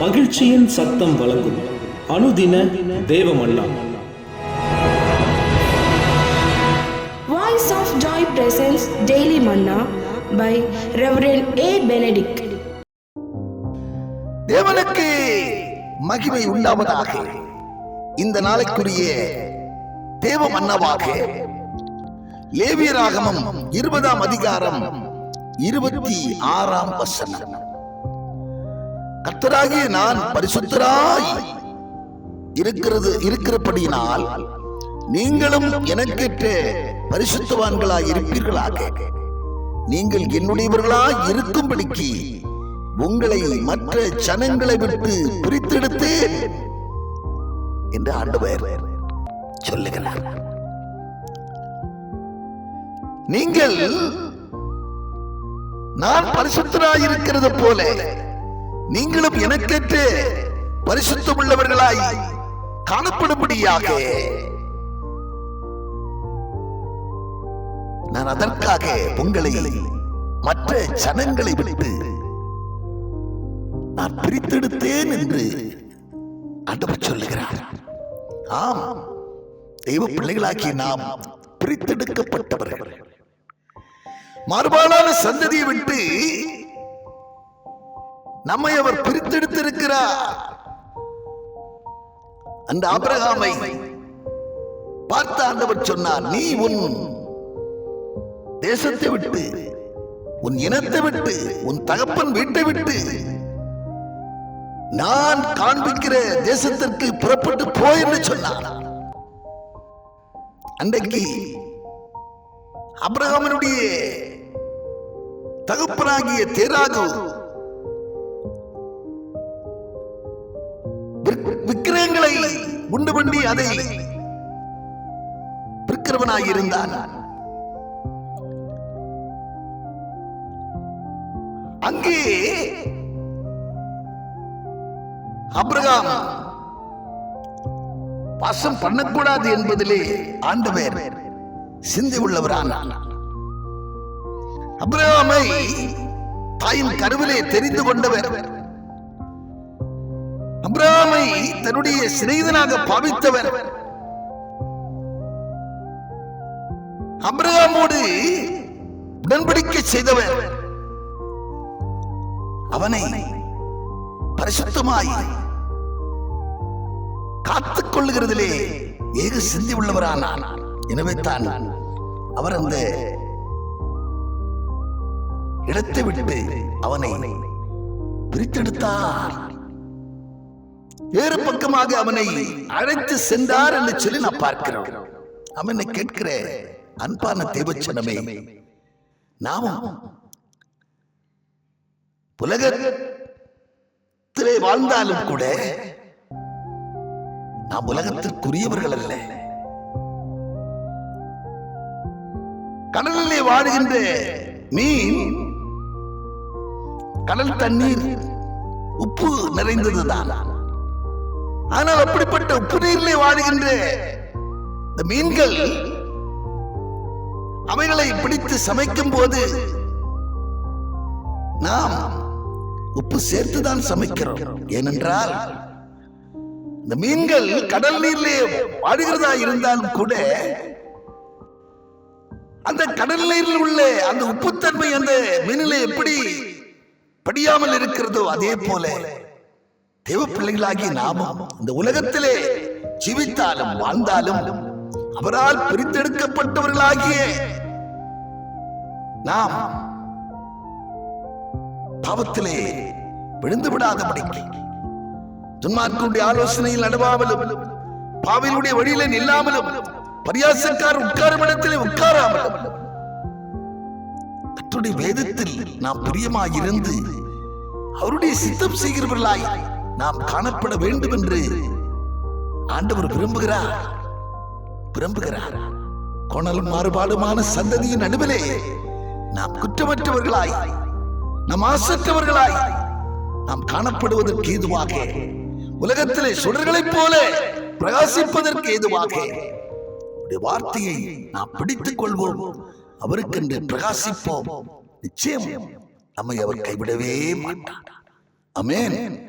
மகிழ்ச்சியின் சத்தம் வழங்கும் அனுதின தேவமல்லா Voice of Joy presents Daily Manna by Reverend A. Benedict. தேவனுக்கு மகிமை உண்டாவதாக இந்த நாளைக்குரிய தேவ மன்னவாக லேவியராகமம் இருபதாம் அதிகாரம் இருபத்தி ஆறாம் வசனம் கத்தராகிய நான் பரிசுத்தராய் இருக்கிறது இருக்கிறபடியினால் நீங்களும் எனக்கேற்ற பரிசுத்தவான்களாய் இருப்பீர்களாக. நீங்கள் என்னுடையவர்களாய் இருக்கும்படிக்கு உங்களை மற்ற ஜனங்களை விட்டு பிரித்தெடுத்தேன் என்று ஆண்டவர் சொல்லுகிறார். நீங்கள் நான் பரிசுத்தராய் இருக்கிறது போல நீங்களும் எனக்கேற்று பரிசுத்தம் உள்ளவர்களாய் காணப்படும்படியாக. நான் அதற்காக உங்களை மற்ற ஜனங்களை விட்டு நான் பிரித்தெடுத்தேன் என்று ஆண்டவர் சொல்லுகிறார். ஆம் தெய்வ பிள்ளைகளாக்கி நாம் பிரித்தெடுக்கப்பட்டவர்கள். மாறுபாடான சந்ததியை விட்டு நம்மை அவர் பிரித்தெடுத்திருக்கிறார். அந்த ஆபிரகாமை பார்த்த ஆண்டவர் சொன்னார் நீ உன் தேசத்தை விட்டு உன் இனத்தை விட்டு உன் தகப்பன் வீட்டை விட்டு நான் காண்பிக்கிற தேசத்திற்கு புறப்பட்டு போ என்று சொன்னார். அன்றைக்கு அப்ரஹாமனுடைய தகப்பனாகிய தேராகு விக்கிரகங்களை உண்டு பண்ணி அதை விற்கிறவனாய் இருந்தான் அங்கே அப்ரகாம் வாசம் பண்ணக்கூடாது என்பதிலே ஆண்டவர் சிந்தி உள்ளவரான அப்ரகாமை தாயின் கருவிலே தெரிந்து கொண்டவர். அப்ரகாமை தன்னுடைய சிநேகிதனாக பாவித்தவர். அப்ரஹாமோடு உடன்படிக்கை செய்தவர். அவனை பரிசுத்தமாய் காத்துக் கொள்ளுகிறதிலே ஏக சிந்தி உள்ளவரானான். எனவே தான் அவர் அந்த இடத்தை விட்டு அவனை பிரித்தெடுத்தார். வேறு பக்கமாக அவனை அழைத்து சென்றார் என்று சொல்லி நான் பார்க்கிறோம். அவனை கேட்கிற அன்பான தேவச்சனமே நாமும் உலகத்திலே வாழ்ந்தாலும் கூட நாம் உலகத்திற்குரியவர்கள் அல்ல. கடலிலே வாழுகின்ற மீன் கடல் தண்ணீர் உப்பு நிறைந்ததுதான். ஆனால் அப்படிப்பட்ட உப்பு நீரிலே வாழ்கின்ற இந்த மீன்கள் அவைகளை பிடித்து சமைக்கும் போது நாம் உப்பு சேர்த்துதான் சமைக்கிறோம். ஏனென்றால் இந்த மீன்கள் கடல் நீரிலே வாடுகிறதா இருந்தாலும் கூட அந்த கடல் நீரில் உள்ள அந்த உப்புத்தன்மை அந்த மீனிலே எப்படி படியாமல் இருக்கிறதோ அதே போல தேவ பிள்ளைகளாகிய நாமும் இந்த உலகத்திலே ஜீவித்தாலும் வாழ்ந்தாலும் அவரால் பிரித்தெடுக்கப்பட்டவர்களாகிய நாம் பாவத்திலே விழுந்து விடாதபடிக்கு துன்மார்களுடைய ஆலோசனையில் நடுவாமலும் பாவிலுடைய வழியில நில்லாமலும் பரியாசக்கார் உட்காரும் இடத்திலே உட்காராமலும் கர்த்தருடைய வேதத்தில் நாம் பிரியமாயிருந்து அவருடைய சித்தம் செய்கிறவர்களாய் நாம் காணப்பட வேண்டும் என்று ஆண்டவர் விரும்புகிறார். விரும்புகிறார். கொணலும் மாறுபாடுமான சந்ததியின் நடுவிலே நாம் குற்றமற்றவர்களாய் நாம் ஆசற்றவர்களாய் நாம் காணப்படுவதற்கு ஏதுவாக உலகத்திலே சுடர்களைப் போல பிரகாசிப்பதற்கு ஏதுவாக வார்த்தையை நாம் பிடித்துக் கொள்வோம். அவருக்கென்று பிரகாசிப்போம். நிச்சயம் நம்மை அவர் கைவிடவே மாட்டார். அமேன்